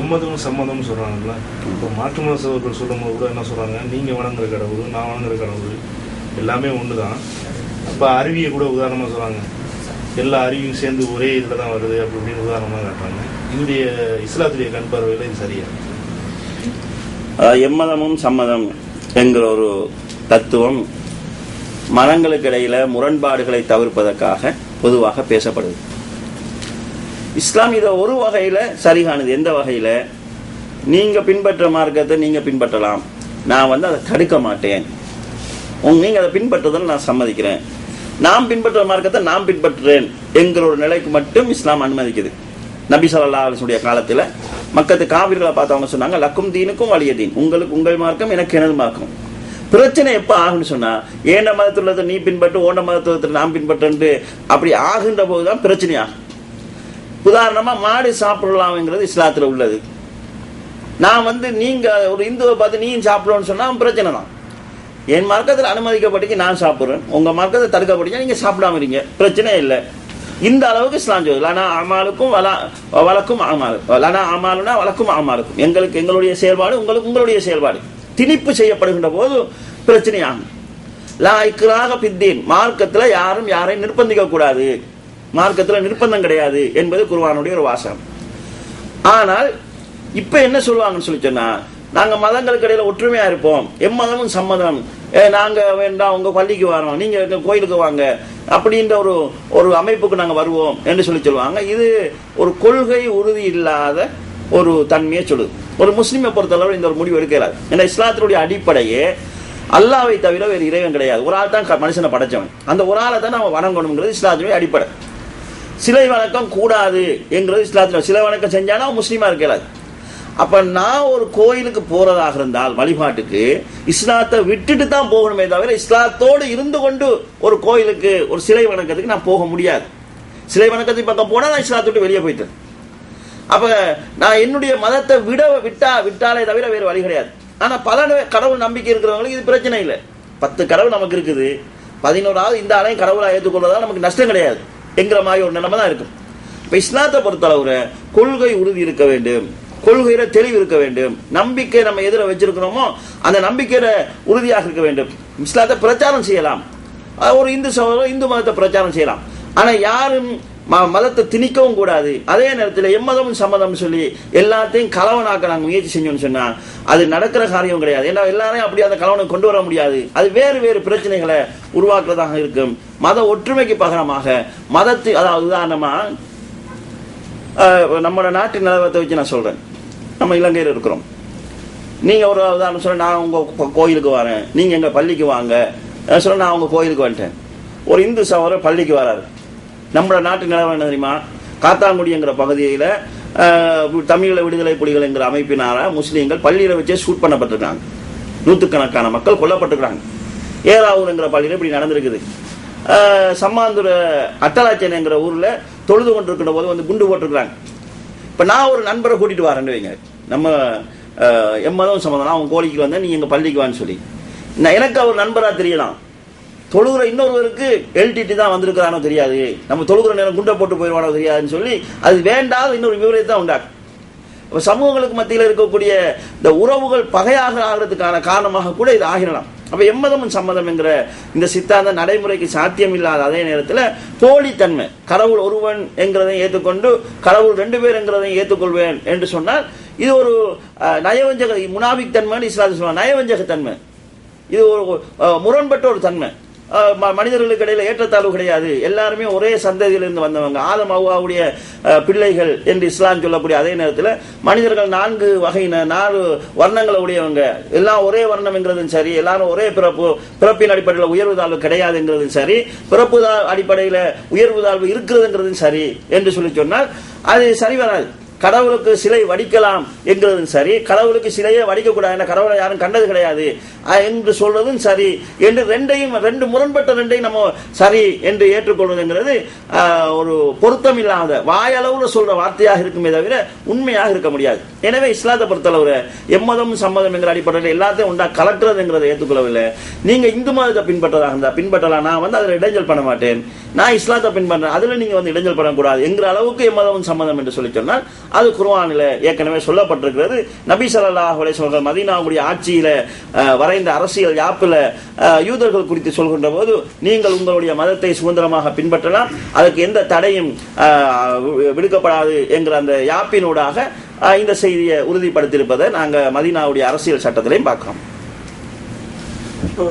எம்மதமும் சம்மதம்னு சொல்கிறாங்கல்ல இப்போ மாற்று மதத்தவர்கள் சொல்லும்போது கூட என்ன சொல்கிறாங்க நீங்கள் வணங்குற கடவுள் நான் வணங்குற கடவுள். எல்லாமே ஒன்று தான் அப்போ அருவியை கூட உதாரணமாக சொல்கிறாங்க எல்லா அருவியும் சேர்ந்து ஒரே இதில் தான் வருது அப்படி இப்படின்னு உதாரணமாக காட்டுறாங்க. இதோடைய இஸ்லாத்துடைய கண் பார்வையில் இது சரியா? எம்மதமும் சம்மதம் என்கிற ஒரு தத்துவம் மதங்களுக்கு இடையில முரண்பாடுகளை தவிர்ப்பதற்காக பொதுவாக பேசப்படுது. இஸ்லாம் இதை ஒரு வகையில் சரியானது எந்த வகையில்? நீங்கள் பின்பற்ற மார்க்கத்தை நீங்கள் பின்பற்றலாம். நான் வந்து அதை தடுக்க மாட்டேன். உங்க நீங்கள் அதை பின்பற்றுதல் நான் சம்மதிக்கிறேன். நாம் பின்பற்ற மார்க்கத்தை நாம் பின்பற்றுறேன் எங்களோட நிலைக்கு மட்டும் இஸ்லாம் அனுமதிக்குது. நபி சொல்லா அலிசுடைய காலத்தில் மக்கத்து காவிர்களை பார்த்தவங்க சொன்னாங்க லக்கும் தீனுக்கும் வலிய தீன். உங்களுக்கு உங்கள் மார்க்கம் எனக்கு எனது மார்க்கம். பிரச்சனை எப்போ ஆகும்னு சொன்னால் ஏண்ட மதத்துள்ளதை நீ பின்பற்று ஓண்ட மதத்துவத்தை நான் பின்பற்றுன்ட்டு அப்படி ஆகின்ற போது தான் பிரச்சனையாகும் உதாரணமா மாடு சாப்பிடலாம்ங்கிறது இஸ்லாத்துல உள்ளது. நான் வந்து நீங்க ஒரு இந்துவை பார்த்து நீயும் சாப்பிடணும்னு சொன்னா பிரச்சனை தான். என் மார்க்கத்தில் அனுமதிக்கப்பட்டுக்கு நான் சாப்பிட்றேன். உங்க மார்க்கத்தை தடுக்கப்பட்டீங்க நீங்க சாப்பிடாம இருங்க பிரச்சனை இல்லை. இந்த அளவுக்கு இஸ்லாம் சொல்லுது. லனா அமாலுக்கும் வலா வழக்கும் அமாலு. லனா அமாலுனா வழக்கும் அமாலுக்கும். எங்களுக்கு எங்களுடைய செயல்பாடு உங்களுக்கு உங்களுடைய செயல்பாடு. திணிப்பு செய்யப்படுகின்ற போது பிரச்சனையாகும். லா இக்ராக பித்தீன் மார்க்கத்தில் யாரும் யாரையும் நிர்பந்திக்க கூடாது மார்க்கத்தில் நிர்பந்தம் கிடையாது என்பது குருவானுடைய ஒரு வாசகம். ஆனால் இப்ப என்ன சொல்லுவாங்கன்னு சொல்லி சொன்னா நாங்க மதங்களுக்கு இடையில ஒற்றுமையா இருப்போம். எம்மதமும் சம்மதம். ஏ, நாங்க வேண்டாம் உங்க பள்ளிக்கு வரோம். நீங்க எங்கள் கோயிலுக்கு வாங்க. அப்படின்ற ஒரு ஒரு அமைப்புக்கு நாங்க வருவோம் என்று சொல்லி சொல்லுவாங்க. இது ஒரு கொள்கை உறுதி இல்லாத ஒரு தன்மையை சொல்லுது. ஒரு முஸ்லீமை பொறுத்தளவு இந்த ஒரு முடிவு எடுக்கிறார். ஏன்னா இஸ்லாத்தினுடைய அடிப்படையே அல்லாவை தவிர வேறு இறைவன் கிடையாது. ஒரு ஆள் தான் க- மனுஷனை படைச்சவன். அந்த ஒரு ஆளை தான் நம்ம வணங்கணுங்கிறது இஸ்லாத்தினுடைய அடிப்படை. சிலை வணக்கம் கூடாது என்கிறது இஸ்லாத்தில். சிலை வணக்கம் செஞ்சானா முஸ்லீமாக முஸ்லீமா அப்போ நான் ஒரு கோயிலுக்கு போகிறதாக இருந்தால் வழிபாட்டுக்கு இஸ்லாத்தை விட்டுட்டு தான் போகணுமே தவிர இஸ்லாத்தோடு இருந்து கொண்டு ஒரு கோயிலுக்கு ஒரு சிலை வணக்கத்துக்கு நான் போக முடியாது. சிலை வணக்கத்துக்கு பக்கம் போனால் நான் இஸ்லாத்தை வெளியே போயிட்டேன். அப்போ நான் என்னுடைய மதத்தை விட விட்டா விட்டாலே தவிர வேறு வழி கிடையாது. ஆனால் பல கடவுள் நம்பிக்கை இருக்கிறவங்களுக்கு இது பிரச்சனை இல்லை. பத்து கடவுள் நமக்கு இருக்குது. பதினோராவது இந்த ஆளையும் கடவுளாக ஏற்றுக்கொள்வதால் நமக்கு நஷ்டம் கிடையாது. என்கிற மாதிரி ஒரு நிலைமை தான் இருக்கும். இப்போ இஸ்லாத்தை பொறுத்தளவுல கொள்கை உறுதி இருக்க வேண்டும். கொள்கையில தெளிவு இருக்க வேண்டும். நம்பிக்கை நம்ம எதிர வச்சிருக்கிறோமோ அந்த நம்பிக்கையில உறுதியாக இருக்க வேண்டும். இஸ்லாத்தை பிரச்சாரம் செய்யலாம். ஒரு இந்து சகோதரர் இந்து மதத்தை பிரச்சாரம் செய்யலாம். ஆனால் யாரும் மதத்தை திணிக்கவும் கூடாது. அதே நேரத்தில் எம்மதமும் சம்மதம் சொல்லி எல்லாத்தையும் கலவனாக்க நாங்கள் முயற்சி செஞ்சோம்னு சொன்னால் அது நடக்கிற காரியம் கிடையாது. ஏன்னா எல்லாரையும் அப்படி அந்த கலவனை கொண்டு வர முடியாது. அது வேறு வேறு பிரச்சனைகளை உருவாக்குறதாக இருக்கும். மத ஒற்றுமைக்கு பகரமாக மதத்து அதாவது உதாரணமாக நம்மளோட நாட்டு நிலவரத்தை வச்சு நான் சொல்கிறேன் நம்ம இலங்கையில் இருக்கிறோம். நீங்கள் ஒரு உதாரணம் சொல்ல நான் உங்கள் கோயிலுக்கு வரேன். நீங்கள் எங்கள் பள்ளிக்கு வாங்க. நான் சொல்ல நான் உங்கள் கோயிலுக்கு வந்துட்டேன். ஒரு இந்து சகோதரர் பள்ளிக்கு வராரு. நம்மளோட நாட்டு நிலவரம் என்ன தெரியுமா? காத்தாங்குடிங்கிற பகுதியில் அஹ், தமிழீழ விடுதலை புலிகள் என்கிற அமைப்பினார முஸ்லீம்கள் பள்ளியில் வச்சே ஷூட் பண்ணப்பட்டிருக்காங்க. நூற்றுக்கணக்கான மக்கள் கொல்லப்பட்டிருக்காங்க ஏராவூருங்கிற பள்ளியில் இப்படி நடந்திருக்குது. அஹ், சம்மாந்துர அட்டலாச்சேனைங்கிற ஊரில் தொழுது கொண்டிருக்கிற போது வந்து குண்டு போட்டிருக்கிறாங்க. இப்போ நான் ஒரு நண்பரை கூட்டிகிட்டு வரேன்னு வைங்க. நம்ம எம்மதும் சம்மந்தம் அவங்க அவன் கோழிக்கு வந்தேன் நீ எங்கள் பள்ளிக்கு வான்னு சொல்லி. நான் எனக்கு அவர் நண்பராக தெரியலாம். தொழுகிற இன்னொருவருக்கு எல்டிடி தான் வந்திருக்கிறானோ தெரியாது. நம்ம தொழுகிற நேரம் குண்டை போட்டு போயிடுவானோ தெரியாதுன்னு சொல்லி அது வேண்டாத இன்னொரு விவரத்தை தான் உண்டாக்கும். இப்போ சமூகங்களுக்கு மத்தியில் இருக்கக்கூடிய இந்த உறவுகள் பகையாக ஆகிறதுக்கான காரணமாக கூட இது ஆகிடலாம் அப்போ எம்மதமும் சம்மதம் என்கிற இந்த சித்தாந்த நடைமுறைக்கு சாத்தியம் இல்லாத அதே நேரத்தில் போலித்தன்மை கடவுள் ஒருவன் என்கிறதையும் ஏற்றுக்கொண்டு கடவுள் ரெண்டு பேர் என்கிறதையும் ஏற்றுக்கொள்வேன் என்று சொன்னால் இது ஒரு நயவஞ்சக முனாபிக் தன்மைன்னு இஸ்லாத்து சொல்லுவாங்க. நயவஞ்சக தன்மை. இது ஒரு முரண்பட்ட ஒரு தன்மை. மனிதர்களுக்கு இடையில ஏற்றத்தாழ்வு கிடையாது. எல்லாருமே ஒரே சந்ததியிலிருந்து வந்தவங்க. ஆதம் அவ்வாவுடைய பிள்ளைகள் என்று இஸ்லாம் சொல்லக்கூடிய அதே நேரத்தில் மனிதர்கள் நான்கு வகையினர் நாலு வர்ணங்களை உடையவங்க. எல்லாம் ஒரே வர்ணம்ங்கிறதும் சரி எல்லாரும் ஒரே பிறப்பு பிறப்பின் அடிப்படையில் உயர்வு தாழ்வு கிடையாதுங்கிறதும் சரி பிறப்பு தா- அடிப்படையில் உயர்வு தாழ்வு இருக்கிறதுங்கிறதும் சரி என்று சொல்லி சொன்னால் அது சரி வராது. கடவுளுக்கு சிலை வடிக்கலாம் என்கிறதும் சரி கடவுளுக்கு சிலையே வடிக்கக்கூடாது என கடவுளை யாரும் கண்டது கிடையாது. என்று சொல்றதும் சரி என்று ரெண்டையும் ரெண்டு முரண்பட்ட ரெண்டையும் நம்ம சரி என்று ஏற்றுக்கொள்வதுங்கிறது ஒரு பொருத்தம் இல்லாத வாயளவில் சொல்ற வார்த்தையாக இருக்குமே தவிர உண்மையாக இருக்க முடியாது. எனவே இஸ்லாத்தை பொறுத்தளவுல எம்மதம் சம்மதம் என்கிற அடிப்படையில் எல்லாத்தையும் உண்டா கலக்கிறதுங்கிறத ஏற்றுக்கொள்ளவில்லை. நீங்க இந்து மதத்தை பின்பற்றதாக இருந்தா பின்பற்றலாம் நான் வந்து அதில் இடைஞ்சல் பண்ண மாட்டேன். நான் இஸ்லாத்தை பின்பற்றேன். அதில் நீங்க வந்து இடைஞ்சல் பண்ணக்கூடாது. என்கிற அளவுக்கு எம்மதம் சம்மதம் என்று சொல்லி சொன்னால் அது குர்வானில் ஏற்கனவே சொல்லப்பட்டிருக்கிறது. நபி சல்லாஹ் அலைஹி வஸல்லம் மதீனாவுடைய ஆட்சியில் வரைந்த அரசியல் யாப்பில் யூதர்கள் குறித்து சொல்கின்ற போது நீங்கள் உங்களுடைய மதத்தை சுதந்திரமாக பின்பற்றலாம். அதற்கு எந்த தடையும் விடுக்கப்படாது என்கிற அந்த யாப்பினூடாக இந்த செய்தியை உறுதிப்படுத்தியிருப்பதை நாங்கள் மதீனாவுடைய அரசியல் சட்டத்திலையும் பார்க்குறோம். இப்போ